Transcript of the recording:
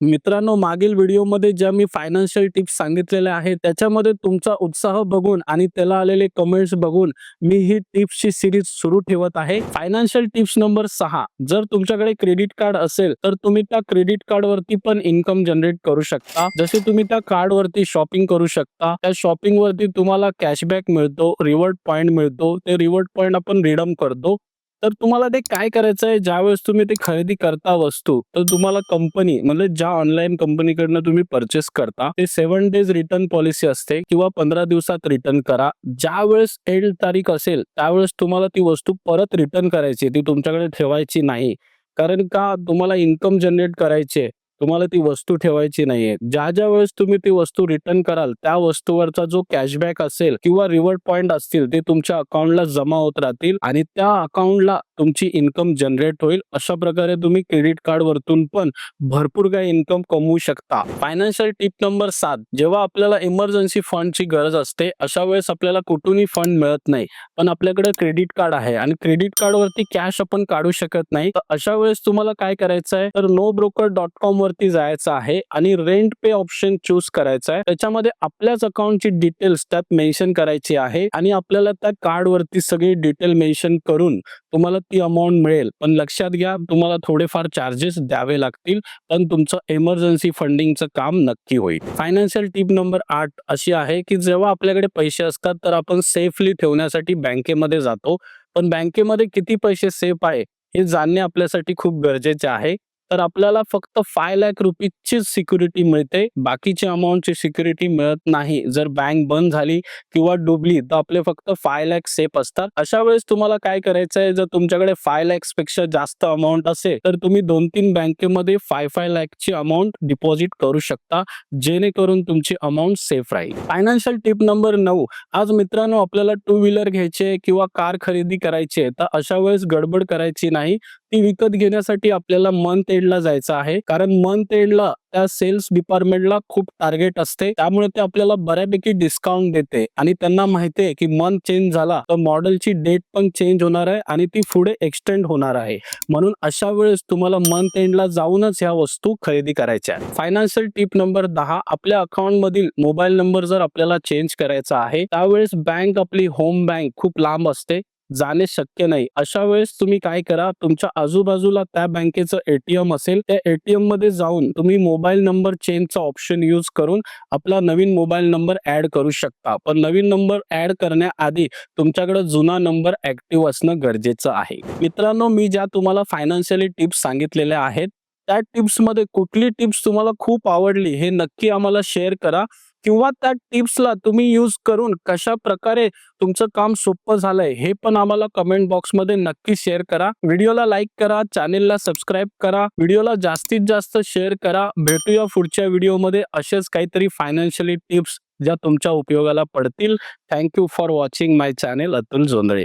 मित्रांनो मागील व्हिडिओमध्ये ज्या मी फायनान्शियल टिप्स सांगितलेल्या आहेत त्याच्यामध्ये तुमचा उत्साह बघून आणि त्याला आलेले कमेंट्स बघून मी ही टिप्सची सिरीज सुरू ठेवत आहे. फायनान्शियल टिप्स नंबर सहा. जर तुमच्याकडे क्रेडिट कार्ड असेल तर तुम्ही त्या क्रेडिट कार्ड वरती पण इन्कम जनरेट करू शकता. जसे तुम्ही त्या कार्ड वरती शॉपिंग करू शकता त्या शॉपिंग वरती तुम्हाला कॅशबॅक मिळतो रिवॉर्ड पॉइंट मिळतो. ते रिवॉर्ड पॉईंट आपण रिडम करतो. तर तुम्हाला ते काय करायचं आहे ज्यावेळेस तुम्ही ते खरेदी करता वस्तू तर तुम्हाला कंपनी म्हणजे ज्या ऑनलाईन कंपनीकडनं तुम्ही परचेस करता ते सेव्हन डेज रिटर्न पॉलिसी असते किंवा पंधरा दिवसात रिटर्न करा. ज्या वेळेस एंड तारीख असेल त्यावेळेस तुम्हाला ती वस्तू परत रिटर्न करायची ती तुमच्याकडे ठेवायची नाही. कारण का? तुम्हाला इन्कम जनरेट करायचे तुम्हाला ती वस्तू ठेवायची नाहीये. ज्या ज्या वेळेस तुम्ही ती वस्तू रिटर्न कराल त्या वस्तूवरचा जो कॅशबॅक असेल किंवा रिवॉर्ड पॉइंट असतील ते तुमच्या अकाउंटला जमा होत राहतील आणि त्या अकाउंटला तुमची इन्कम जनरेट होईल. अशा प्रकारे तुम्ही क्रेडिट कार्ड वरतून पण भरपूर काही इन्कम कमवू शकता. फायनान्शियल टिप नंबर सात. जेव्हा आपल्याला इमर्जन्सी फंडची गरज असते अशा वेळेस आपल्याला कुठूनही फंड मिळत नाही. पण आपल्याकडे क्रेडिट कार्ड आहे आणि क्रेडिट कार्ड वरती कॅश आपण काढू शकत नाही. तर अशा वेळेस तुम्हाला काय करायचं आहे तर नो ब्रोकर डॉट कॉम वर वरती जायचं आहे आणि रेंट पे ऑप्शन चूज करायचं आहे. त्याच्यामध्ये आपल्याच अकाउंटची डिटेल्स त्यात मेन्शन करायची आहे आणि आपल्याला त्या कार्ड वरती सगळी डिटेल मेन्शन करून तुम्हाला ती अमाऊंट मिळेल. पण लक्षात घ्या तुम्हाला थोडेफार चार्जेस द्यावे लागतील पण तुमचं इमर्जन्सी फंडिंगचं काम नक्की होईल. फायनान्शियल टीप नंबर आठ अशी आहे की जेव्हा आपल्याकडे पैसे असतात तर आपण सेफली ठेवण्यासाठी बँकेमध्ये जातो. पण बँकेमध्ये किती पैसे सेफ आहे हे जाणणे आपल्यासाठी खूप गरजेचे आहे. तर आपल्याला फक्त फाय लॅक रुपीजचीच सिक्युरिटी मिळते. बाकीची अमाऊंटची सिक्युरिटी मिळत नाही. जर बँक बंद झाली किंवा डुबली तर आपले फक्त फाय लॅक सेफ असतात. अशा वेळेस तुम्हाला काय करायचं आहे? जर तुमच्याकडे फाय लॅक्सपेक्षा जास्त अमाऊंट असेल तर तुम्ही दोन तीन बँकेमध्ये फाय फाय लॅकची अमाऊंट डिपॉझिट करू शकता जेणेकरून तुमची अमाऊंट सेफ राहील. फायनान्शियल टिप नंबर नऊ. आज मित्रांनो आपल्याला टू व्हीलर घ्यायचे किंवा कार खरेदी करायची आहे तर अशा वेळेस गडबड करायची नाही. ती विकत घेण्यासाठी आपल्याला मंथ एंडला जायचं आहे. कारण मंथ एंडला त्या सेल्स डिपार्टमेंटला खूप टार्गेट असते. त्यामुळे ते आपल्याला बऱ्यापैकी डिस्काउंट देते. आणि त्यांना माहिती आहे की मंथ चेंज झाला तर मॉडेलची डेट पण चेंज होणार आहे आणि ती पुढे एक्सटेंड होणार आहे. म्हणून अशा वेळेस तुम्हाला मंथ एंडला जाऊनच ह्या वस्तू खरेदी करायच्या फायनान्शियल टिप नंबर दहा आपल्या अकाउंट मधील मोबाईल नंबर जर आपल्याला चेंज करायचा आहे त्यावेळेस बँक आपली होम बँक खूप लांब असते. जाणे शक्य नाही. अशा वेळेस तुम्ही काय करा तुमच्या आजूबाजूला त्या बँकेचं एटीएम असेल त्या एटीएममध्ये जाऊन तुम्ही मोबाईल नंबर चेंजचा ऑप्शन यूज करून आपला नवीन मोबाईल नंबर ऍड करू शकता. पण नवीन नंबर ऍड करण्याआधी तुमच्याकडे जुना नंबर ऍक्टिव्ह असणं गरजेचं आहे. मित्रांनो मी ज्या तुम्हाला फायनान्शियली टिप्स सांगितलेल्या आहेत त्या टिप्समध्ये कुठली टिप्स तुम्हाला खूप आवडली हे नक्की आम्हाला शेअर करा. किंवा त्या टिप्सला तुम्ही यूज करून कशा प्रकारे तुमचं काम सोपं झालंय हे पण आम्हाला कमेंट बॉक्समध्ये नक्की शेअर करा. व्हिडिओला लाईक करा चॅनेलला सबस्क्राईब करा व्हिडिओला जास्तीत जास्त शेअर करा. भेटूया पुढच्या व्हिडिओमध्ये असेच काहीतरी फायनान्शियली टिप्स ज्या तुमच्या उपयोगाला पडतील. Thank you for watching my channel Atul Jondhale